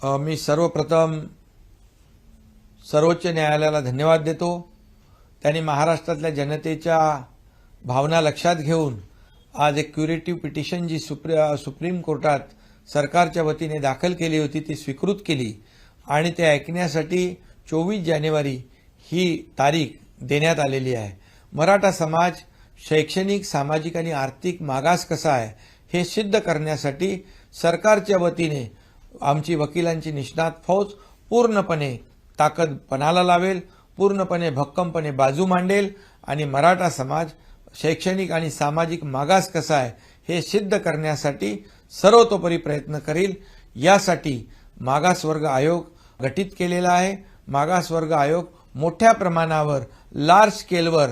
मी सर्वप्रथम सर्वोच्च न्यायालयाला धन्यवाद देतो. त्यांनी महाराष्ट्रातल्या जनतेच्या भावना लक्षात घेऊन आज एक क्युरेटिव्ह पिटिशन जी सुप्र सुप्रीम कोर्टात सरकारच्या वतीने दाखल केली होती ती स्वीकृत केली आणि ते ऐकण्यासाठी चोवीस जानेवारी ही तारीख देण्यात आलेली आहे. मराठा समाज शैक्षणिक सामाजिक आणि आर्थिक मागास कसा आहे हे सिद्ध करण्यासाठी सरकारच्या वतीने आमची वकिलांची निष्णात फौज पूर्णपणे ताकदपणाला लावेल पूर्णपणे भक्कमपणे बाजू मांडेल आणि मराठा समाज शैक्षणिक आणि सामाजिक मागास कसा आहे हे सिद्ध करण्यासाठी सर्वतोपरी प्रयत्न करील. यासाठी मागासवर्ग आयोग गठीत केलेला आहे. मागासवर्ग आयोग मोठ्या प्रमाणावर लार्ज स्केलवर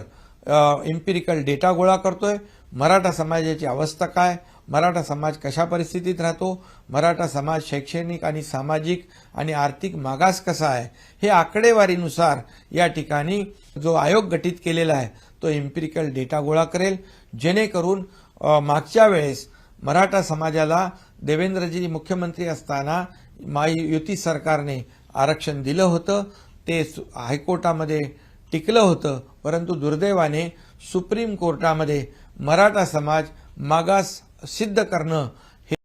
इम्पिरिकल डेटा गोळा करतोय. मराठा समाजाची अवस्था काय? मराठा समाज कशा परिस्थितीत राहतो? मराठा समाज शैक्षणिक आणि सामाजिक आणि आर्थिक मागास कसा आहे? हे आकडेवारीनुसार या ठिकाणी जो आयोग गठीत केलेला आहे तो इम्पिरिकल डेटा गोळा करेल. जेणेकरून मागच्या वेळेस मराठा समाजाला देवेंद्रजी मुख्यमंत्री असताना महायुती सरकारने आरक्षण दिलं होतं. ते सु- हायकोर्टामध्ये टिकलं होतं. परंतु दुर्दैवाने सुप्रीम कोर्टामध्ये मराठा समाज मागास सिद्ध करणं